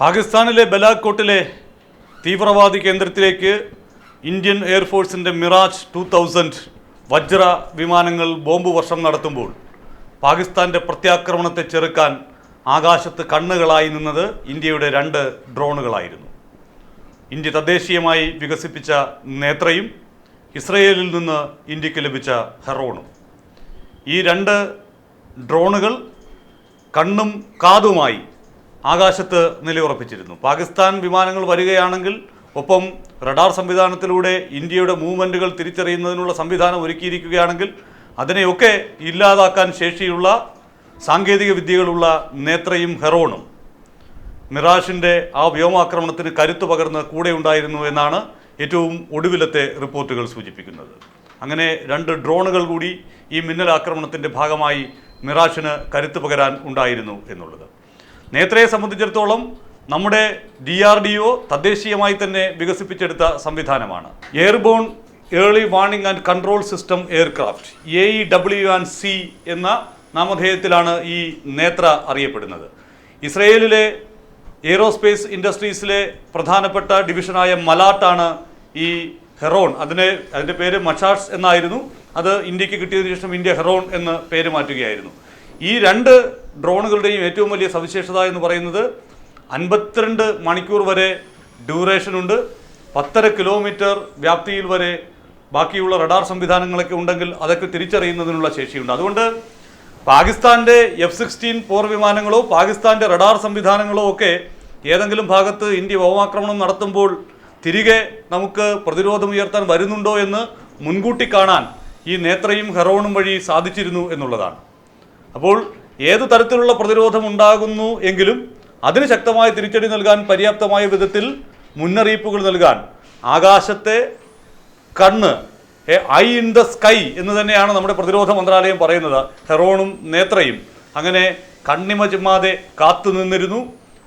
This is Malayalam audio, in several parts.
പാകിസ്ഥാനിലെ ബലാക്കോട്ടിലെ തീവ്രവാദി കേന്ദ്രത്തിലേക്ക് ഇന്ത്യൻ എയർഫോഴ്സിന്റെ മിറാജ് ടു തൗസൻഡ് വജ്ര വിമാനങ്ങൾ ബോംബ് വർഷം നടത്തുമ്പോൾ പാകിസ്ഥാന്റെ പ്രത്യാക്രമണത്തെ ചെറുക്കാൻ ആകാശത്ത് കണ്ണുകളായി നിന്നത് ഇന്ത്യയുടെ രണ്ട് ഡ്രോണുകളായിരുന്നു. ഇന്ത്യ തദ്ദേശീയമായി വികസിപ്പിച്ച നേത്രയും ഇസ്രയേലിൽ നിന്ന് ഇന്ത്യയ്ക്ക് ലഭിച്ച ഹെറോണും. ഈ രണ്ട് ഡ്രോണുകൾ കണ്ണും കാതുമായി ആകാശത്ത് നിലയുറപ്പിച്ചിരുന്നു. പാകിസ്ഥാൻ വിമാനങ്ങൾ വരികയാണെങ്കിൽ ഒപ്പം റഡാർ സംവിധാനത്തിലൂടെ ഇന്ത്യയുടെ മൂവ്മെന്റുകൾ തിരിച്ചറിയുന്നതിനുള്ള സംവിധാനം ഒരുക്കിയിരിക്കുകയാണെങ്കിൽ അതിനെയൊക്കെ ഇല്ലാതാക്കാൻ ശേഷിയുള്ള സാങ്കേതിക വിദ്യകളുള്ള നേത്രയും ഹെറോണും മിറാഷിന്റെ ആ വ്യോമാക്രമണത്തിന് കരുത്തു പകർന്ന് കൂടെ ഉണ്ടായിരുന്നു എന്നാണ് ഏറ്റവും ഒടുവിലത്തെ റിപ്പോർട്ടുകൾ സൂചിപ്പിക്കുന്നത്. അങ്ങനെ രണ്ട് ഡ്രോണുകൾ കൂടി ഈ മിന്നലാക്രമണത്തിന്റെ ഭാഗമായി മിറാഷിന് കരുത്തു പകരാൻ ഉണ്ടായിരുന്നു എന്നുള്ളത്. നേത്രയെ സംബന്ധിച്ചിടത്തോളം നമ്മുടെ ഡി ആർ ഡി ഒ തദ്ദേശീയമായി തന്നെ വികസിപ്പിച്ചെടുത്ത സംവിധാനമാണ്. Airborne early warning and control system aircraft A E W and C എന്ന നാമധേയത്തിലാണ് ഈ നേത്ര അറിയപ്പെടുന്നത്. ഇസ്രയേലിലെ എയ്റോസ്പേസ് ഇൻഡസ്ട്രീസിലെ പ്രധാനപ്പെട്ട ഡിവിഷനായ മലാട്ടാണ് ഈ ഹെറോൺ. അതിനെ അതിന്റെ പേര് മഷാഷ് എന്നായിരുന്നു. അത് ഇന്ത്യയ്ക്ക് കിട്ടിയതിനു ശേഷം ഇന്ത്യ ഹെറോൺ എന്ന് പേര് മാറ്റുകയായിരുന്നു. ഈ രണ്ട് ഡ്രോണുകളുടെയും ഏറ്റവും വലിയ സവിശേഷത എന്ന് പറയുന്നത് അൻപത്തിരണ്ട് മണിക്കൂർ വരെ ഡ്യൂറേഷനുണ്ട് പത്തര കിലോമീറ്റർ വ്യാപ്തിയിൽ വരെ ബാക്കിയുള്ള റഡാർ സംവിധാനങ്ങളൊക്കെ ഉണ്ടെങ്കിൽ അതൊക്കെ തിരിച്ചറിയുന്നതിനുള്ള ശേഷിയുണ്ട്. അതുകൊണ്ട് പാകിസ്ഥാന്റെ എഫ് സിക്സ്റ്റീൻ പോർ വിമാനങ്ങളോ പാകിസ്ഥാന്റെ റഡാർ സംവിധാനങ്ങളോ ഒക്കെ ഏതെങ്കിലും ഭാഗത്ത് ഇന്ത്യ വ്യോമാക്രമണം നടത്തുമ്പോൾ തിരികെ നമുക്ക് പ്രതിരോധം ഉയർത്താൻ വരുന്നുണ്ടോ എന്ന് മുൻകൂട്ടി കാണാൻ ഈ നേത്രയും ഹെറോണും വഴി സാധിച്ചിരുന്നു എന്നുള്ളതാണ്. അപ്പോൾ ഏതു തരത്തിലുള്ള പ്രതിരോധം ഉണ്ടാകുന്നു എങ്കിലും അതിന് ശക്തമായ തിരിച്ചടി നൽകാൻ പര്യാപ്തമായ വിധത്തിൽ മുന്നറിയിപ്പുകൾ നൽകാൻ ആകാശത്തെ കണ്ണ് ഐ ഇൻ ദ സ്കൈ എന്ന് തന്നെയാണ് നമ്മുടെ പ്രതിരോധ മന്ത്രാലയം പറയുന്നത്. ഹെറോണും നേത്രയും. അങ്ങനെ കണ്ണിമ ചിമ്മാതെ കാത്തു നിന്നിരുന്നു.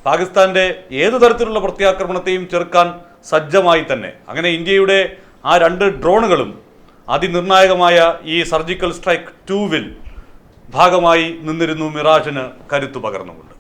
പാകിസ്ഥാന്റെ ഏതു തരത്തിലുള്ള പ്രത്യാക്രമണത്തെയും ചെറുക്കാൻ സജ്ജമായി തന്നെ. അങ്ങനെ ഇന്ത്യയുടെ ആ രണ്ട് ഡ്രോണുകളും അതിനിർണായകമായ ഈ സർജിക്കൽ സ്ട്രൈക്ക് ടൂവിൽ ഭാഗമായി നിന്നിരുന്നു മിറാഷിന് കരുത്തു പകർന്നുകൊണ്ട്.